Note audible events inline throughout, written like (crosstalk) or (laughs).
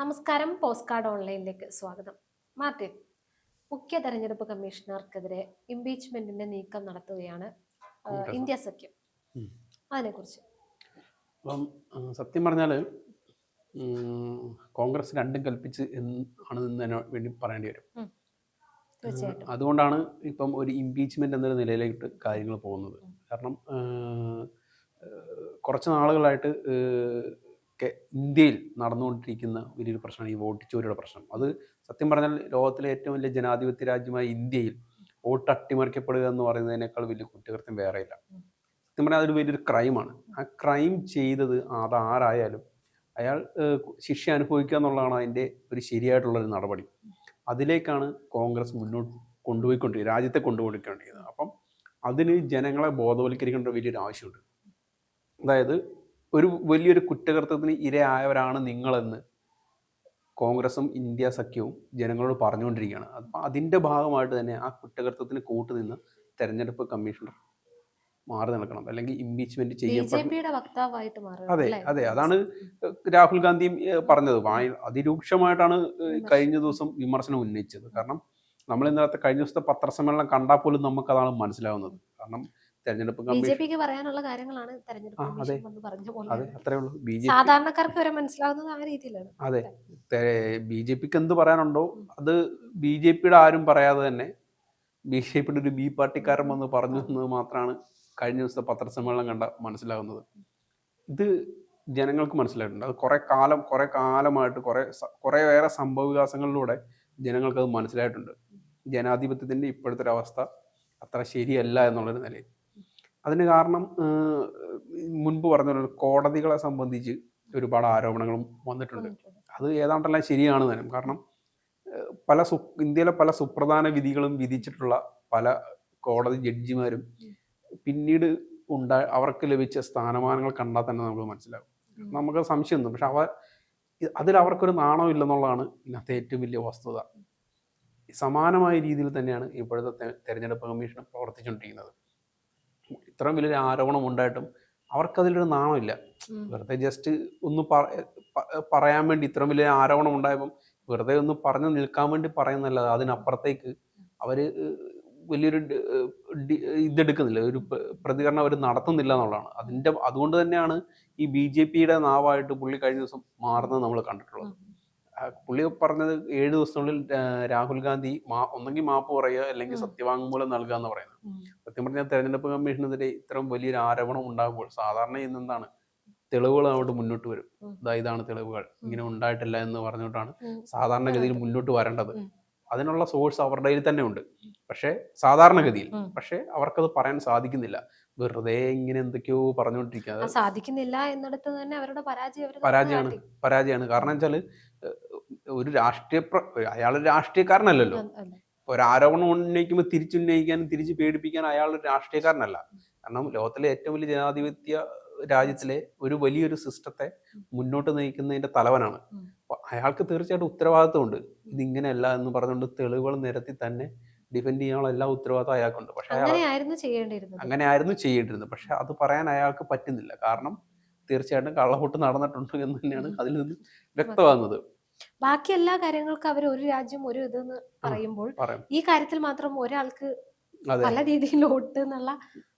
നമസ്കാരം post card ഓൺലൈനിലേക്ക് സ്വാഗതം. Martin മുഖ്യ തെരഞ്ഞെടുപ്പ് കമ്മീഷണർക്കെതിരെ ഇംപീച്ച്മെന്റിന്റെ നീക്കം നടത്തുകയാണ് ഇന്ത്യ സഖ്യം. അതിനെ അതിനെക്കുറിച്ച്. അപ്പം സത്യം പറഞ്ഞാൽ കോൺഗ്രസ് രണ്ടും കൽപ്പിച്ച് ആണ് എന്നതിന് വേണ്ടി പറയേണ്ടി വരും. അതുകൊണ്ടാണ് ഇപ്പം ഒരു ഇംപീച്ച്മെന്റ് എന്നൊരു നിലയിലേക്ക് കാര്യങ്ങൾ പോകുന്നത്. കാരണം കുറച്ച് നാളുകളായിട്ട് ആ, കെ- ഇന്ത്യയിൽ നടന്നുകൊണ്ടിരിക്കുന്ന വലിയൊരു പ്രശ്നമാണ് ഈ വോട്ട് ചോരിയുടെ പ്രശ്നം. അത് സത്യം പറഞ്ഞാൽ ലോകത്തിലെ ഏറ്റവും വലിയ ജനാധിപത്യ രാജ്യമായ ഇന്ത്യയിൽ വോട്ട് അട്ടിമറിക്കപ്പെടുക എന്ന് പറയുന്നതിനേക്കാൾ വലിയ കുറ്റകൃത്യം വേറെയില്ല. സത്യം പറഞ്ഞാൽ അതൊരു വലിയൊരു ക്രൈമാണ്. ആ ക്രൈം ചെയ്തത് അത് ആരായാലും അയാൾ ശിക്ഷ അനുഭവിക്കുക എന്നുള്ളതാണ് അതിന്റെ ഒരു ശരിയായിട്ടുള്ളൊരു നടപടി. അതിലേക്കാണ് കോൺഗ്രസ് മുന്നോട്ട് കൊണ്ടുപോയിക്കൊണ്ടിരിക്കുന്നത് രാജ്യത്തെ കൊണ്ടുപോയിക്കൊണ്ടിരിക്കുന്നത്. അപ്പം അതിന് ജനങ്ങളെ ബോധവൽക്കരിക്കേണ്ട വലിയൊരു ആവശ്യമുണ്ട്. അതായത് ഒരു വലിയൊരു കുറ്റകൃത്യത്തിന് ഇരയായവരാണ് നിങ്ങളെന്ന് കോൺഗ്രസും ഇന്ത്യ സഖ്യവും ജനങ്ങളോട് പറഞ്ഞുകൊണ്ടിരിക്കുകയാണ്. അപ്പം അതിന്റെ ഭാഗമായിട്ട് തന്നെ ആ കുറ്റകൃത്യത്തിന് കൂട്ടുനിന്ന് തെരഞ്ഞെടുപ്പ് കമ്മീഷണർ മാറി നിൽക്കണം. അല്ലെങ്കിൽ ഇംപീച്ച്മെന്റ് ചെയ്യപ്പെടും അതെ? അതെ. അതാണ് രാഹുൽ ഗാന്ധിയും പറഞ്ഞത്. വായ- അതിരൂക്ഷമായിട്ടാണ് കഴിഞ്ഞ ദിവസം വിമർശനം ഉന്നയിച്ചത്. കാരണം നമ്മൾ ഇന്നലത്തെ കഴിഞ്ഞ ദിവസത്തെ പത്രസമ്മേളനം കണ്ടാൽ പോലും നമുക്ക് അതാണ് മനസ്സിലാവുന്നത്. കാരണം തെരഞ്ഞെടുപ്പ് കമ്മീഷൻ പറയാനുള്ള കാര്യങ്ങളാണ് അതെ. അത്രേ ഉള്ളൂ. ബി ജെ സാധാരണക്കാർക്ക് വരെ മനസ്സിലാവുന്നത് ആ രീതിയിലാണ്. അതെ. ബി ജെ പിക്ക് എന്ത് പറയാനുണ്ടോ അത് ബി ജെ പിയുടെ ആരും പറയാതെ തന്നെ ബി ജെ പിയുടെ ഒരു ബി പാർട്ടിക്കാരൻ വന്ന് പറഞ്ഞു എന്നത് മാത്രമാണ് കഴിഞ്ഞ ദിവസത്തെ പത്രസമ്മേളനം കണ്ട മനസ്സിലാകുന്നത് ഇത് ജനങ്ങൾക്ക് മനസ്സിലായിട്ടുണ്ട്. അത് കുറെ കാലം കുറെ കാലമായിട്ട് കുറെ കുറേയേറെ സംഭവ വികാസങ്ങളിലൂടെ ജനങ്ങൾക്ക് അത് മനസ്സിലായിട്ടുണ്ട്. ജനാധിപത്യത്തിന്റെ ഇപ്പോഴത്തെ ഒരു അവസ്ഥ അത്ര ശരിയല്ല എന്നുള്ളൊരു നിലയിൽ. അതിന് കാരണം മുൻപ് പറഞ്ഞ കോടതികളെ സംബന്ധിച്ച് ഒരുപാട് ആരോപണങ്ങളും വന്നിട്ടുണ്ട്. അത് ഏതാണ്ടെല്ലാം ശരിയാണ് തന്നെ കാരണം പല സു ഇന്ത്യയിലെ പല സുപ്രധാന വിധികളും വിധിച്ചിട്ടുള്ള പല കോടതി ജഡ്ജിമാരും പിന്നീട് ഉണ്ടാ അവർക്ക് ലഭിച്ച സ്ഥാനമാനങ്ങൾ കണ്ടാൽ തന്നെ നമുക്ക് മനസ്സിലാകും. നമുക്ക് സംശയമൊന്നും പക്ഷെ അവ അതിൽ അവർക്കൊരു നാണം ഇല്ലെന്നുള്ളതാണ് ഇന്നത്തെ ഏറ്റവും വലിയ വസ്തുത. സമാനമായ രീതിയിൽ തന്നെയാണ് ഇപ്പോഴത്തെ തെരഞ്ഞെടുപ്പ് കമ്മീഷൻ പ്രവർത്തിച്ചുകൊണ്ടിരിക്കുന്നത്. ഇത്രയും വലിയൊരു ആരോപണം ഉണ്ടായിട്ടും അവർക്കതിലൊരു നാണമില്ല. വെറുതെ ജസ്റ്റ് ഒന്ന് പറയാൻ വേണ്ടി ഇത്രയും വലിയ ആരോപണം ഉണ്ടായപ്പം വെറുതെ ഒന്ന് പറഞ്ഞു നിൽക്കാൻ വേണ്ടി പറയുന്നല്ല അതിനപ്പുറത്തേക്ക് അവർ വലിയൊരു ഇതെടുക്കുന്നില്ല. ഒരു പ്രതികരണം അവർ നടത്തുന്നില്ല എന്നുള്ളതാണ്. അതിന്റെ അതുകൊണ്ട് തന്നെയാണ് ഈ ബി ജെ പിയുടെ നാവായിട്ട് പുള്ളി കഴിഞ്ഞ ദിവസം മാറുന്നത് നമ്മൾ കണ്ടിട്ടുള്ളത്. പുള്ളി പറഞ്ഞത് ഏഴ് ദിവസത്തിനുള്ളിൽ രാഹുൽ ഗാന്ധി മാ ഒന്നെങ്കിൽ മാപ്പ് പറയുക അല്ലെങ്കിൽ സത്യവാങ്മൂലം നൽകുക എന്ന് പറയുന്നത്. സത്യം പറഞ്ഞാൽ തെരഞ്ഞെടുപ്പ് കമ്മീഷനെതിരെ ഇത്രയും വലിയൊരു ആരോപണം ഉണ്ടാകുമ്പോൾ സാധാരണ ഇന്നെന്താണ് എന്താണ്? തെളിവുകൾ അങ്ങോട്ട് മുന്നോട്ട് വരും. ഇതാ ഇതാണ് തെളിവുകൾ. ഇങ്ങനെ ഉണ്ടായിട്ടില്ല എന്ന് പറഞ്ഞുകൊണ്ടാണ്. സാധാരണഗതിയിൽ മുന്നോട്ട് വരേണ്ടത്. അതിനുള്ള സോഴ്സ് അവരുടെ കയ്യിൽ തന്നെ ഉണ്ട്. പക്ഷേ സാധാരണഗതിയിൽ. പക്ഷേ അവർക്കത് പറയാൻ സാധിക്കുന്നില്ല. വെറുതെ ഇങ്ങനെ എന്തൊക്കെയോ പറഞ്ഞുകൊണ്ടിരിക്കുക സാധിക്കുന്നില്ല എന്നിടത്ത് തന്നെ അവരുടെ പരാജയം പരാജയമാണ്. പരാജയമാണ്. കാരണം വെച്ചാൽ ഒരു രാഷ്ട്രീയ അയാൾ രാഷ്ട്രീയക്കാരനല്ലല്ലോ. അ- അതെ. ഒരു ആരോപണം ഉന്നയിക്കുമ്പോൾ തിരിച്ചുന്നയിക്കാനും തിരിച്ച് പേടിപ്പിക്കാനും അയാൾ ഒരു രാഷ്ട്രീയക്കാരനല്ല. കാരണം ലോകത്തിലെ ഏറ്റവും വലിയ ജനാധിപത്യ രാജ്യത്തിലെ ഒരു വലിയൊരു സിസ്റ്റത്തെ മുന്നോട്ട് നയിക്കുന്നതിന്റെ തലവനാണ്. അപ്പൊ അയാൾക്ക് തീർച്ചയായിട്ടും ഉത്തരവാദിത്വമുണ്ട്. ഇതിങ്ങനെയല്ല എന്ന് പറഞ്ഞുകൊണ്ട് തെളിവുകൾ നിരത്തി തന്നെ ഡിഫെൻഡ് ചെയ്യാനുള്ള എല്ലാ ഉത്തരവാദിത്വം അയാൾക്കുണ്ട്. പക്ഷെ അങ്ങനെയായിരുന്നു ചെയ്യേണ്ടിയിരുന്നത്. അങ്ങനെ ആയിരുന്നു ചെയ്യേണ്ടിരുന്നത്. പക്ഷെ അത് പറയാൻ അയാൾക്ക് പറ്റുന്നില്ല. കാരണം തീർച്ചയായിട്ടും കള്ളവോട്ട് നടന്നിട്ടുണ്ട് എന്ന് തന്നെയാണ് അതിൽ നിന്ന് വ്യക്തമാകുന്നത്. ബാക്കി എല്ലാ കാര്യങ്ങൾക്കും അവർ ഒരു രാജ്യം ഒരു ഇതെന്ന് പറയുമ്പോൾ ഈ കാര്യത്തിൽ മാത്രം ഒരാൾക്ക് പല രീതിയിൽ വോട്ട് എന്നുള്ള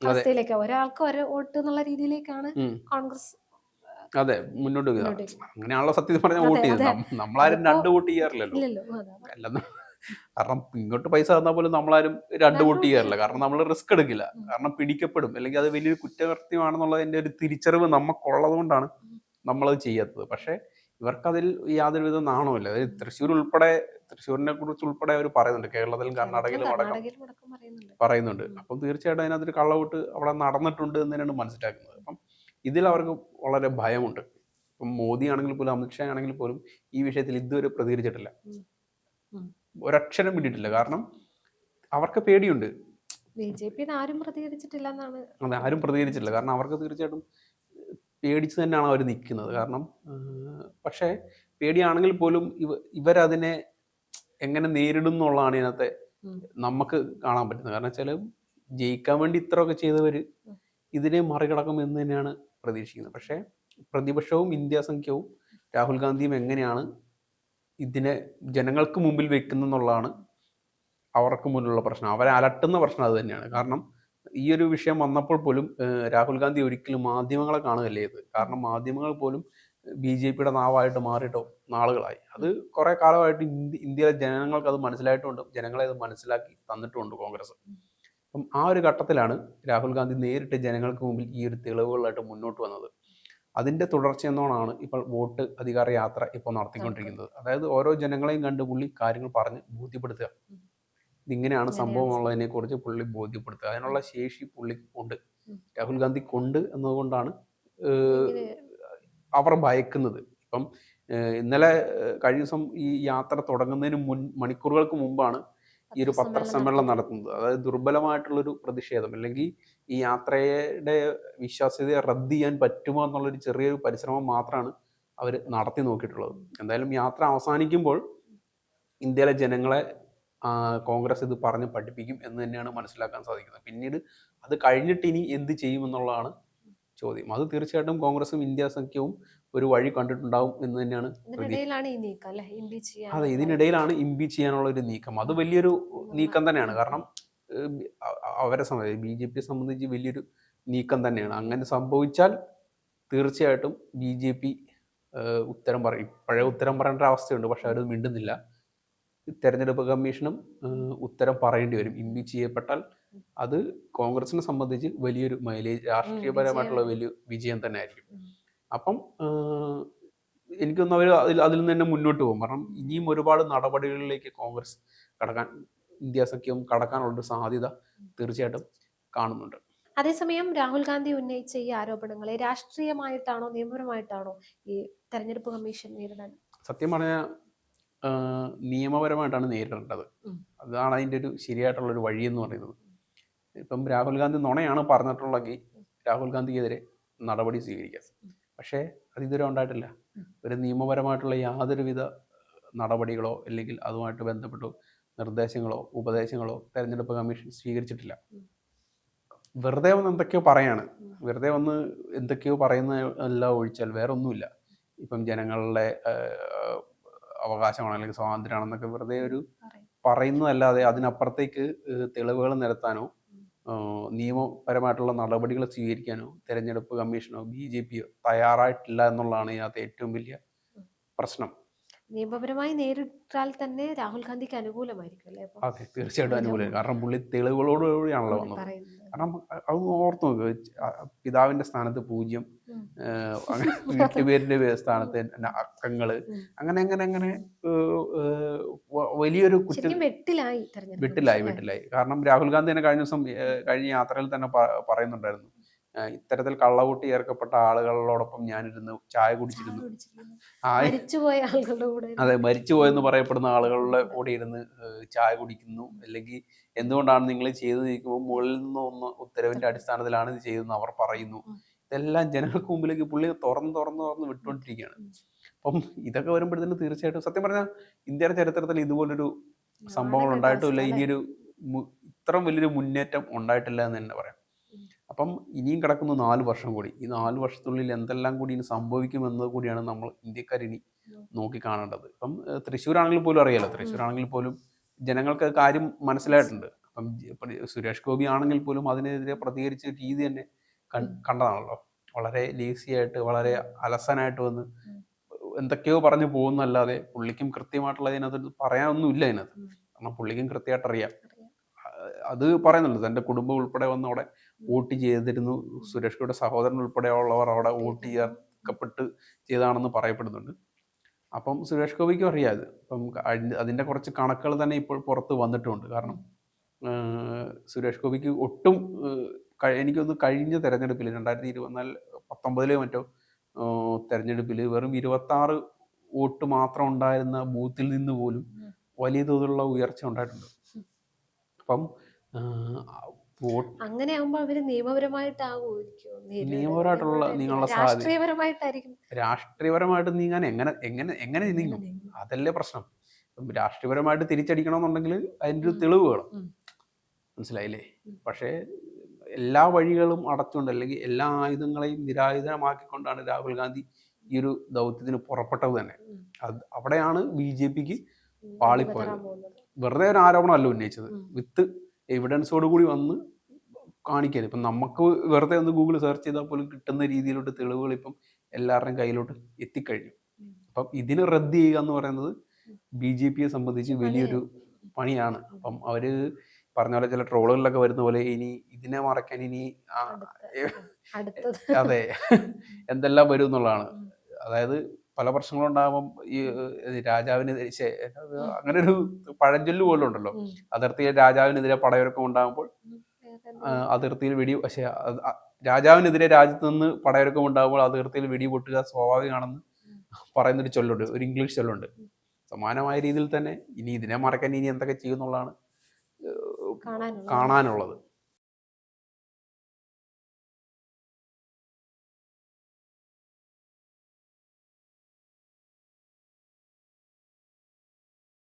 അവസ്ഥയിലേക്ക് ഒരാൾക്ക് ഒരു വോട്ട് എന്നുള്ള രീതിയിലേക്കാണ് കോൺഗ്രസ് അതെ മുന്നോട്ട്. അങ്ങനെയാണല്ലോ സത്യത്തിൽ പറഞ്ഞാൽ വോട്ട് ചെയ്തത് നമ്മളാരും രണ്ട് വോട്ട് ചെയ്യാറില്ലല്ലോ. അല്ലെന്ന് (laughs) കാരണം ഇങ്ങോട്ട് പൈസ തന്നാൽ പോലും നമ്മളാരും രണ്ട് രണ്ട് വോട്ട് ചെയ്യാറില്ല. കാരണം നമ്മൾ റിസ്ക് എടുക്കില്ല. കാരണം പിടിക്കപ്പെടും. അല്ലെങ്കിൽ അത് വലിയൊരു കുറ്റകൃത്യമാണെന്നുള്ളതിന്റെ ഒരു തിരിച്ചറിവ് നമുക്കുള്ളത് കൊണ്ടാണ് നമ്മളത് ചെയ്യാത്തത്. പക്ഷേ ഇവർക്കതിൽ യാതൊരുവിധ നാണമില്ല അതായത് തൃശ്ശൂർ ഉൾപ്പെടെ തൃശ്ശൂരിനെ കുറിച്ച് ഉൾപ്പെടെ അവർ പറയുന്നുണ്ട്. കേരളത്തിലും കർണാടകയിലും അടക്കം പറയുന്നുണ്ട്. അപ്പം തീർച്ചയായിട്ടും അതിനകത്തൊരു കള്ളവോട്ട് അവിടെ നടന്നിട്ടുണ്ട് എന്ന് തന്നെയാണ് മനസ്സിലാക്കുന്നത്. അപ്പം ഇതിൽ അവർക്ക് വളരെ ഭയമുണ്ട്. ഇപ്പം മോദി ആണെങ്കിൽ പോലും അമിത്ഷാ ആണെങ്കിൽ പോലും ഈ വിഷയത്തിൽ ഇതുവരെ പ്രതികരിച്ചിട്ടില്ല. ഒരക്ഷരം വിട്ടിട്ടില്ല കാരണം അവർക്ക് പേടിയുണ്ട്. ബി ജെ പി ആരും പ്രതികരിച്ചിട്ടില്ല എന്നാണ് അതെ ആരും പ്രതികരിച്ചിട്ടില്ല. കാരണം അവർക്ക് തീർച്ചയായിട്ടും പേടിച്ച് തന്നെയാണ് അവർ നിൽക്കുന്നത് കാരണം പക്ഷേ പേടിയാണെങ്കിൽ പോലും ഇവ ഇവരതിനെ എങ്ങനെ നേരിടും എന്നുള്ളതാണ് ഇതിനകത്തെ നമുക്ക് കാണാൻ പറ്റുന്നത്. കാരണം വെച്ചാൽ ജയിക്കാൻ വേണ്ടി ഇത്രയൊക്കെ ചെയ്തവർ. ഇതിനെ മറികടക്കും എന്ന് തന്നെയാണ് പ്രതീക്ഷിക്കുന്നത്. പക്ഷേ പ്രതിപക്ഷവും ഇന്ത്യ സംഖ്യവും രാഹുൽ ഗാന്ധിയും എങ്ങനെയാണ് ഇതിനെ ജനങ്ങൾക്ക് മുമ്പിൽ വെക്കുന്നെന്നുള്ളതാണ് അവർക്ക് മുന്നിലുള്ള പ്രശ്നം. അവരെ അലട്ടുന്ന പ്രശ്നം അത് തന്നെയാണ്. കാരണം ഈ ഒരു വിഷയം വന്നപ്പോൾ പോലും രാഹുൽ ഗാന്ധി ഒരിക്കലും മാധ്യമങ്ങളെ കാണുകയല്ലേ ചെയ്തത്. കാരണം മാധ്യമങ്ങൾ പോലും ബി ജെ പിയുടെ നാവായിട്ട് മാറിയിട്ടോ നാളുകളായി. അത് കുറെ കാലമായിട്ട് ഇന്ത്യ ഇന്ത്യയിലെ ജനങ്ങൾക്ക് അത് മനസ്സിലായിട്ടുണ്ട്. ജനങ്ങളെ അത് മനസ്സിലാക്കി തന്നിട്ടുമുണ്ട് കോൺഗ്രസ്. അപ്പം ആ ഒരു ഘട്ടത്തിലാണ് രാഹുൽ ഗാന്ധി നേരിട്ട് ജനങ്ങൾക്ക് മുമ്പിൽ ഈ ഒരു തെളിവുകളായിട്ട് മുന്നോട്ട് വന്നത്. അതിന്റെ തുടർച്ചയെന്നോണാണ് ഇപ്പോൾ വോട്ട് അധികാര യാത്ര ഇപ്പോൾ നടത്തിക്കൊണ്ടിരിക്കുന്നത്. അതായത് ഓരോ ജനങ്ങളെയും കണ്ട് പുള്ളി കാര്യങ്ങൾ പറഞ്ഞ് ബോധ്യപ്പെടുത്തുക. ഇതിങ്ങനെയാണ് സംഭവം ഉള്ളതിനെ കുറിച്ച് പുള്ളി ബോധ്യപ്പെടുത്തുക. അതിനുള്ള ശേഷി പുള്ളി ഉണ്ട്. രാഹുൽ ഗാന്ധി കൊണ്ട് എന്നതുകൊണ്ടാണ് അവർ ഭയക്കുന്നത്. ഇപ്പം ഇന്നലെ കഴിഞ്ഞ ദിവസം ഈ യാത്ര തുടങ്ങുന്നതിന് മുൻ മണിക്കൂറുകൾക്ക് മുമ്പാണ് ഈ ഒരു പത്രസമ്മേളനം നടത്തുന്നത്. അതായത് ദുർബലമായിട്ടുള്ളൊരു പ്രതിഷേധം. അല്ലെങ്കിൽ ഈ യാത്രയുടെ വിശ്വാസ്യതയെ റദ്ദ് ചെയ്യാൻ പറ്റുമോ എന്നുള്ളൊരു ചെറിയൊരു പരിശ്രമം മാത്രമാണ് അവർ നടത്തി നോക്കിയിട്ടുള്ളത്. എന്തായാലും യാത്ര അവസാനിക്കുമ്പോൾ ഇന്ത്യയിലെ ജനങ്ങളെ കോൺഗ്രസ് ഇത് പറഞ്ഞ് പഠിപ്പിക്കും എന്ന് തന്നെയാണ് മനസ്സിലാക്കാൻ സാധിക്കുന്നത്. പിന്നീട് അത് കഴിഞ്ഞിട്ട് ഇനി എന്ത് ചെയ്യുമെന്നുള്ളതാണ് ചോദ്യം. അത് തീർച്ചയായിട്ടും കോൺഗ്രസും ഇന്ത്യ സഖ്യവും ഒരു വഴി കണ്ടിട്ടുണ്ടാവും എന്ന് തന്നെയാണ് അതെ ഇതിനിടയിലാണ് ഇംപീച്ച് ചെയ്യാനുള്ള ഒരു നീക്കം. അത് വലിയൊരു നീക്കം തന്നെയാണ്. കാരണം അവരെ സംബന്ധിച്ച് ബി ജെ പിയെ സംബന്ധിച്ച് വലിയൊരു നീക്കം തന്നെയാണ്. അങ്ങനെ സംഭവിച്ചാൽ തീർച്ചയായിട്ടും ബി ജെ പി ഉത്തരം പറയും. പഴയ ഉത്തരം പറയേണ്ട ഒരു അവസ്ഥയുണ്ട്. പക്ഷെ അവർ മിണ്ടുന്നില്ല. തെരഞ്ഞെടുപ്പ് കമ്മീഷനും ഉത്തരം പറയേണ്ടി വരും. ഇംപീച്ച് ചെയ്യപ്പെട്ടാൽ അത് കോൺഗ്രസിനെ സംബന്ധിച്ച് വലിയൊരു മൈലേജ് രാഷ്ട്രീയപരമായിട്ടുള്ള വലിയ വിജയം തന്നെ ആയിരിക്കും അപ്പം എനിക്കൊന്നും അവർ അതിൽ അതിൽ നിന്ന് തന്നെ മുന്നോട്ട് പോകും. കാരണം ഇനിയും ഒരുപാട് നടപടികളിലേക്ക് കോൺഗ്രസ് കടക്കാൻ ഇന്ത്യ സഖ്യം കടക്കാനുള്ളൊരു സാധ്യത തീർച്ചയായിട്ടും കാണുന്നുണ്ട്. അതേസമയം രാഹുൽ ഗാന്ധി ഉന്നയിച്ച ഈ ആരോപണങ്ങളെ രാഷ്ട്രീയമായിട്ടാണോ നിയമപരമായിട്ടാണോ ഈ തെരഞ്ഞെടുപ്പ് കമ്മീഷൻ നേരിടാൻ? സത്യം പറഞ്ഞാൽ നിയമപരമായിട്ടാണ് നേരിടേണ്ടത്. അതാണ് അതിന്റെ ഒരു ശരിയായിട്ടുള്ള ഒരു വഴി എന്ന് പറയുന്നത്. ഇപ്പം രാഹുൽ ഗാന്ധി നുണയാണ് പറഞ്ഞിട്ടുള്ളതെങ്കിൽ രാഹുൽ ഗാന്ധിക്കെതിരെ നടപടി സ്വീകരിക്കാം. പക്ഷേ അത് ഇതുവരെ ഉണ്ടായിട്ടില്ല ഒരു നിയമപരമായിട്ടുള്ള യാതൊരുവിധ നടപടികളോ അല്ലെങ്കിൽ അതുമായിട്ട് ബന്ധപ്പെട്ടോ നിർദ്ദേശങ്ങളോ ഉപദേശങ്ങളോ തെരഞ്ഞെടുപ്പ് കമ്മീഷൻ സ്വീകരിച്ചിട്ടില്ല. വെറുതെ ഒന്ന് എന്തൊക്കെയോ പറയാണ്. വെറുതെ ഒന്ന് എന്തൊക്കെയോ പറയുന്ന എല്ലാം ഒഴിച്ചാൽ വേറെ ഒന്നുമില്ല ഇപ്പം ജനങ്ങളുടെ അവകാശമാണ് അല്ലെങ്കിൽ സ്വാതന്ത്ര്യമാണെന്നൊക്കെ വെറുതെ ഒരു പറയും. പറയുന്നതല്ലാതെ അതിനപ്പുറത്തേക്ക് തെളിവുകൾ നിരത്താനോ നിയമപരമായിട്ടുള്ള നടപടികൾ സ്വീകരിക്കാനോ തെരഞ്ഞെടുപ്പ് കമ്മീഷനോ ബി ജെ പിയോ തയ്യാറായിട്ടില്ല എന്നുള്ളതാണ് ഇതിനകത്ത് ഏറ്റവും വലിയ പ്രശ്നം. നിയമപരമായി നേരിട്ടാൽ തന്നെ രാഹുൽ ഗാന്ധിക്ക് അനുകൂലമായിരിക്കും അല്ലേ അതെ തീർച്ചയായിട്ടും അനുകൂലം കാരണം പുള്ളി തെളിവുകളോടുകൂടിയാണല്ലോ വന്നത്. കാരണം അത് ഓർത്ത് നോക്കുക പിതാവിന്റെ സ്ഥാനത്ത് പൂജ്യം വീട്ടുപേരിന്റെ സ്ഥാനത്ത് അക്കങ്ങൾ. അങ്ങനെ അങ്ങനെ അങ്ങനെ വലിയൊരു കുറ്റം വെട്ടിലായി വെട്ടിലായി വെട്ടിലായി. കാരണം രാഹുൽ ഗാന്ധി തന്നെ കഴിഞ്ഞ ദിവസം കഴിഞ്ഞ യാത്രയിൽ തന്നെ പറയുന്നുണ്ടായിരുന്നു. ഇത്തരത്തിൽ കള്ളവോട്ട് ചേർക്കപ്പെട്ട ആളുകളോടൊപ്പം ഞാനിരുന്ന് ചായ കുടിച്ചിരുന്നു. അതെ മരിച്ചുപോയെന്ന് പറയപ്പെടുന്ന ആളുകളുടെ കൂടെ ഇരുന്ന് ചായ കുടിക്കുന്നു. അല്ലെങ്കിൽ എന്തുകൊണ്ടാണ് നിങ്ങൾ ചെയ്തു നിൽക്കുമ്പോൾ മുകളിൽ നിന്ന് ഒന്ന് ഉത്തരവിന്റെ അടിസ്ഥാനത്തിലാണ് ഇത് ചെയ്തതെന്ന് അവർ പറയുന്നു. ഇതെല്ലാം ജനങ്ങൾക്ക് മുമ്പിലേക്ക് പുള്ളി തുറന്ന് തുറന്ന് തുറന്ന് വിട്ടുകൊണ്ടിരിക്കുകയാണ്. അപ്പം ഇതൊക്കെ വരുമ്പോഴത്തേന് തീർച്ചയായിട്ടും സത്യം പറഞ്ഞാൽ ഇന്ത്യയുടെ ചരിത്രത്തിൽ ഇതുപോലൊരു സംഭവങ്ങൾ ഉണ്ടായിട്ടില്ല ഇനിയൊരു ഇത്ര വലിയൊരു മുന്നേറ്റം ഉണ്ടായിട്ടില്ല എന്ന് തന്നെ പറയാം. അപ്പം ഇനിയും കിടക്കുന്നു നാല് വർഷം കൂടി ഈ നാല് വർഷത്തിനുള്ളിൽ എന്തെല്ലാം കൂടി ഇനി സംഭവിക്കുമെന്നത് കൂടിയാണ് നമ്മൾ ഇന്ത്യക്കാർ ഇനി. നോക്കി കാണേണ്ടത് ഇപ്പം തൃശ്ശൂരാണെങ്കിൽ പോലും അറിയാലോ തൃശ്ശൂരാണെങ്കിൽ പോലും ജനങ്ങൾക്ക് കാര്യം മനസ്സിലായിട്ടുണ്ട് അപ്പം സുരേഷ് ഗോപി ആണെങ്കിൽ പോലും അതിനെതിരെ പ്രതികരിച്ച രീതി തന്നെ. കണ്ടതാണല്ലോ. വളരെ ലീസി ആയിട്ട് വളരെ അലസനായിട്ട് വന്ന്. എന്തൊക്കെയോ പറഞ്ഞു പോകുന്നല്ലാതെ പുള്ളിക്കും കൃത്യമായിട്ടുള്ള അതിനകത്ത് പറയാനൊന്നും ഇല്ല അതിനകത്ത് കാരണം പുള്ളിക്കും കൃത്യമായിട്ട് അറിയാം. അത് പറയുന്നുള്ളൂ തന്റെ കുടുംബം ഉൾപ്പെടെ വന്ന് അവിടെ വോട്ട് ചെയ്തിരുന്നു. സുരേഷ് സഹോദരൻ ഉൾപ്പെടെയുള്ളവർ അവിടെ വോട്ട് ചെയ്യാക്കപ്പെട്ട് ചെയ്താണെന്ന് പറയപ്പെടുന്നുണ്ട്. അപ്പം സുരേഷ് ഗോപിക്കും അറിയാം അത്. അപ്പം അതിന്റെ കുറച്ച് കണക്കുകൾ തന്നെ ഇപ്പോൾ പുറത്ത് വന്നിട്ടുമുണ്ട് കാരണം സുരേഷ് ഗോപിക്ക് ഒട്ടും എനിക്കൊന്ന് കഴിഞ്ഞ തെരഞ്ഞെടുപ്പിൽ രണ്ടായിരത്തി ഇരുപത്തിനാല് പത്തൊമ്പതിലെ മറ്റോ തെരഞ്ഞെടുപ്പിൽ വെറും ഇരുപത്താറ് വോട്ട് മാത്രം ഉണ്ടായിരുന്ന ബൂത്തിൽ നിന്ന് പോലും. വലിയ തോതിലുള്ള ഉയർച്ച ഉണ്ടായിട്ടുണ്ട് അപ്പം അങ്ങനെ ആകുമ്പോൾ അവർ. നിയമപരമായിട്ടുള്ള നിങ്ങളുടെ രാഷ്ട്രീയപരമായിട്ടായിരിക്കും രാഷ്ട്രീയപരമായിട്ട് നീങ്ങാൻ എങ്ങനെ എങ്ങനെ എങ്ങനെ നീങ്ങും. അതല്ലേ പ്രശ്നം രാഷ്ട്രീയപരമായിട്ട് തിരിച്ചടിക്കണമെന്നുണ്ടെങ്കിൽ അതിന്റെ ഒരു. തെളിവ് വേണം. മനസ്സിലായില്ലേ പക്ഷേ എല്ലാ വഴികളും അടച്ചുകൊണ്ട് അല്ലെങ്കിൽ എല്ലാ ആയുധങ്ങളെയും നിരായുധമാക്കിക്കൊണ്ടാണ് രാഹുൽ ഗാന്ധി ഈ ഒരു ദൗത്യത്തിന് പുറപ്പെട്ടത് തന്നെ. അത് അവിടെയാണ് ബി ജെ പിക്ക് പാളിപ്പോയത്. വെറുതെ ഒരു ആരോപണമല്ല ഉന്നയിച്ചത്. വിത്ത് എവിഡൻസോട് കൂടി വന്ന് കാണിക്കരുത് ഇപ്പം നമുക്ക് വെറുതെ ഒന്ന് ഗൂഗിൾ സെർച്ച് ചെയ്താൽ പോലും കിട്ടുന്ന രീതിയിലോട്ട് തെളിവുകൾ ഇപ്പം എല്ലാവരുടെയും കയ്യിലോട്ട് എത്തിക്കഴിഞ്ഞു. അപ്പം ഇതിന് റദ്ദ് ചെയ്യുക എന്ന് പറയുന്നത് ബി ജെ പിയെ സംബന്ധിച്ച് വലിയൊരു പണിയാണ്. അപ്പം അവർ പറഞ്ഞ പോലെ ചില ട്രോളുകളിലൊക്കെ വരുന്ന പോലെ ഇനി ഇതിനെ മറക്കാൻ ഇനി (laughs) അതെ. (laughs) എന്തെല്ലാം വരും എന്നുള്ളതാണ്. അതായത് പല പ്രശ്നങ്ങളുണ്ടാകുമ്പം ഈ രാജാവിനെതിരെ അങ്ങനെ ഒരു പഴഞ്ചൊല്ല് പോലും ഉണ്ടല്ലോ. അതിർത്തിയിൽ രാജാവിനെതിരെ പടയൊരുക്കം ഉണ്ടാകുമ്പോൾ അതിർത്തിയിൽ വെടി പക്ഷേ രാജാവിനെതിരെ രാജ്യത്ത് നിന്ന് പടയൊരുക്കം ഉണ്ടാകുമ്പോൾ അതിർത്തിയിൽ വെടി പൊട്ടുക സ്വാഭാവികമാണെന്ന് പറയുന്നൊരു ചൊല്ലുണ്ട്. ഒരു ഇംഗ്ലീഷ് ചൊല്ലുണ്ട്. സമാനമായ രീതിയിൽ തന്നെ ഇനി ഇതിനെ മറക്കാൻ ഇനി എന്തൊക്കെ ചെയ്യുന്നുള്ളതാണ് കാണാനുള്ളത്.